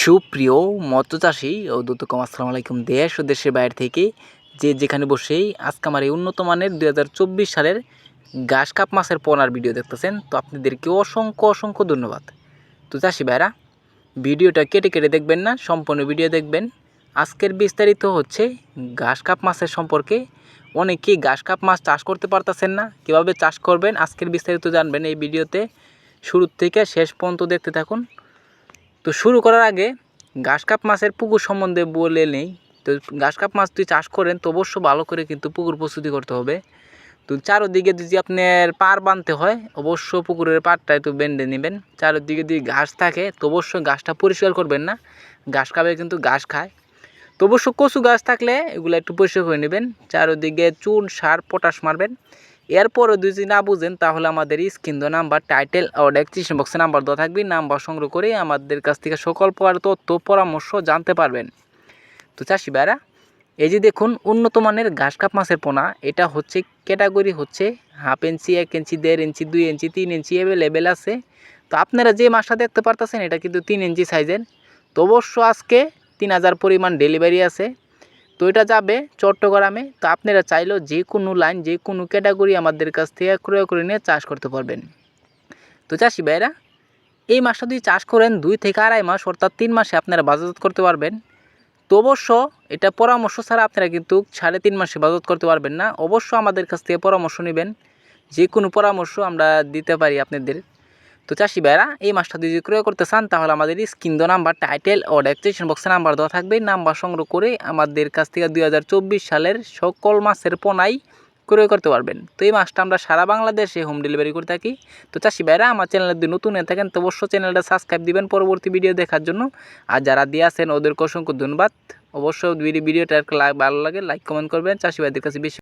সুপ্রিয় মৎস্যচাষী ও দুতকম, আসসালামু আলাইকুম। দেশ ও দেশের বাইরে থেকে যে যেখানে বসেই আজকে আমার এই উন্নত মানের দুই সালের ঘাস কাপ মাছের পোনার ভিডিও দেখতেছেন, তো আপনাদেরকে অসংখ্য অসংখ্য ধন্যবাদ। তো চাষি ভাইরা, ভিডিওটা কেটে কেটে দেখবেন না, সম্পূর্ণ ভিডিও দেখবেন। আজকের বিস্তারিত হচ্ছে ঘাস কাপ মাছের সম্পর্কে। অনেকেই ঘাস কাপ মাছ চাষ করতে পারতেছেন না, কীভাবে চাষ করবেন, আজকের বিস্তারিত জানবেন এই ভিডিওতে। শুরু থেকে শেষ পর্যন্ত দেখতে থাকুন। তো শুরু করার আগে ঘাস কাপ মাছের পুকুর সম্বন্ধে বলে নেই। তো ঘাস কাপ মাছ তুই চাষ করেন, তো অবশ্য ভালো করে কিন্তু পুকুর প্রস্তুতি করতে হবে। তো চারোদিকে যদি আপনার পার বাঁধতে হয়, অবশ্য পুকুরের পাড়টা একটু বেঁধে নেবেন। চারোদিকে যদি ঘাস থাকে, তো অবশ্যই ঘাসটা পরিষ্কার করবেন না। ঘাস খাবে কিন্তু ঘাস খায়। তো অবশ্য কচু গাছ থাকলে এগুলো একটু পরিষ্কার করে নেবেন। চারোদিকে চুন, সার, পটাশ মারবেন। এরপরও দুই যদি না বুঝেন, তাহলে আমাদের স্ক্রিন দেওয়া নাম্বার টাইটেল ও ডেসক্রিপশন বক্সে নাম্বার দেওয়া থাকবে। নাম্বার সংগ্রহ করে আমাদের কাছ থেকে সকল প্রকার তথ্য, পরামর্শ জানতে পারবেন। তো চাষি ভাইরা, এই যে দেখুন, উন্নত মানের ঘাস কাপ মাছের পোনা, এটা হচ্ছে ক্যাটাগরি হচ্ছে হাফ ইঞ্চি এক ইঞ্চি দেড় ইঞ্চি দুই ইঞ্চি তিন ইঞ্চি অ্যাভেলেবেল আছে। তো আপনারা যে মাছটা দেখতে পারতেছেন, এটা কিন্তু তিন ইঞ্চি সাইজের তো অবশ্য আজকে তিন হাজার পরিমাণ ডেলিভারি আছে। তো এটা যাবে চট্টগ্রামে। তো আপনারা চাইলেও যে কোনো লাইন যে কোনো ক্যাটাগরি আমাদের কাছ থেকে ক্রয় করে নিয়ে চাষ করতে পারবেন। তো চাষি ভাইরা এই মাছটা যদি চাষ করেন দুই থেকে আড়াই মাস, অর্থাৎ তিন মাসে আপনারা বাজারজাত করতে পারবেন। তো অবশ্য এটা পরামর্শ ছাড়া আপনারা কিন্তু সাড়ে তিন মাসে বাজারজাত করতে পারবেন না। অবশ্য আমাদের কাছ থেকে পরামর্শ নেবেন। যে কোনো পরামর্শ আমরা দিতে পারি আপনাদের। তো চাষি ভাইরা, এই মাছটা যদি ক্রয় করতে চান, তাহলে আমাদের স্ক্রিন দো নাম্বার টাইটেল ও ডেসক্রিপশন বক্সে নাম্বার দেওয়া থাকবে। নাম্বার সংগ্রহ করে আমাদের কাছ থেকে দুই হাজার চব্বিশ সালের সকল মাছের পোনাই ক্রয় করতে পারবেন। তো এই মাছটা আমরা সারা বাংলাদেশে হোম ডেলিভারি করে থাকি। তো চাষি ভাইরা, আমার চ্যানেলে যদি নতুন হয়ে থাকেন, তো অবশ্যই চ্যানেলটা সাবস্ক্রাইব দিবেন পরবর্তী ভিডিও দেখার জন্য। আর যারা দিয়ে আছেন, ওদেরকে অসংখ্য ধন্যবাদ। অবশ্যই ভিডিওটা ভালো লাগে লাইক কমেন্ট করবেন। চাষি ভাইদের কাছে বেশি